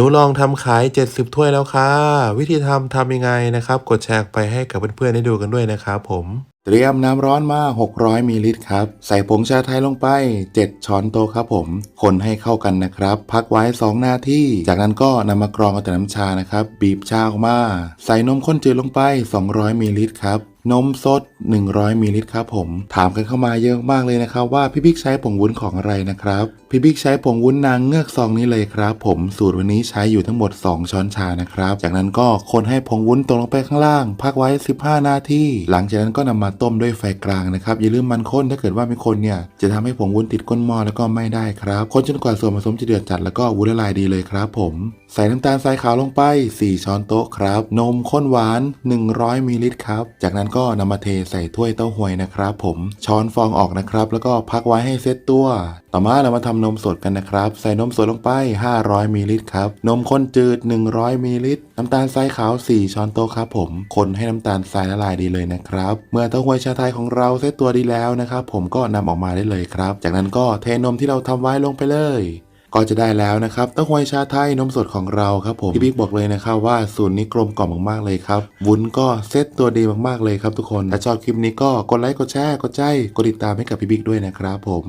นูลองทำขาย 70 ถ้วยแล้วค่ะ วิธีทำทำยังไงนะครับ กดแชร์ไปให้กับเพื่อนๆได้ดูกันด้วยนะครับผม เตรียมน้ำร้อนมา 600มิลลิลิตรครับ ใส่ผงชาไทยลงไป 7 ช้อนโต๊ะครับผม คนให้เข้ากันนะครับ พักไว้ 2 นาที จากนั้นก็นำมากรองเอาแต่น้ำชานะครับ บีบชาออกมา ใส่นมข้นจืดลงไป 200มิลลิลิตรครับ นมสด 100มิลลิลิตรครับผม ถามกันเข้ามาเยอะมากเลยนะครับว่าพี่บิ๊กใช้ผงวุ้นของอะไรนะครับ พี่บิ๊กใช้ผงวุ้นนางเงือกซองนี้เลยครับ ผมสูตรวันนี้ใช้อยู่ทั้งหมด 2 ช้อนชานะครับ จากนั้นก็คนให้ผงวุ้นตกลงไปข้างล่าง พักไว้ 15 นาทีหลังจากนั้นก็นำมาต้มด้วยไฟกลางนะครับอย่าลืมมันข้นถ้าเกิดว่าไม่คนเนี่ยจะทำให้ผงวุ้นติดก้นหม้อแล้วก็ไม่ได้ครับคนจนกว่าส่วนผสมจะเดือดจัดแล้วก็วุ้นละลายดีเลยครับผม ใส่น้ำตาลทรายขาวลงไป 4 ช้อนโต๊ะครับนมข้นหวาน 100มิลลิลิตรครับจากนั้นก็นำมาเทใส่ถ้วยเต้าหวยนะครับ ผมช้อนฟองออกนะครับ แล้วก็พักไว้ให้เซตตัว ต่อมาเรามาทำนมสดกันนะครับ ใส่นมสดลงไป 500มิลลิลิตรครับ นมข้นจืด 100มิลลิลิตรน้ำตาลทรายขาว 4 ช้อนโต๊ะครับผม คนให้น้ำตาลทรายละลายดีเลยนะครับ เมื่อเต้าหวยชาไทยของเราเซตตัวดีแล้วนะครับ ผมก็นำออกมาได้เลยครับ จากนั้นก็เทนมที่เราทำไว้ลงไปเลย ก็จะได้แล้วนะครับเต้าหวยชาไทยนมสดของเราครับผมพี่บิ๊กบอกเลยนะครับว่าสูตรนี้กลมกล่อมมากๆเลยครับวุ้นก็เซตตัวดีมากๆเลยครับทุกคนถ้าชอบคลิปนี้ก็กดไลค์กดแชร์กดใจกดติดตามให้กับพี่บิ๊กด้วยนะครับผม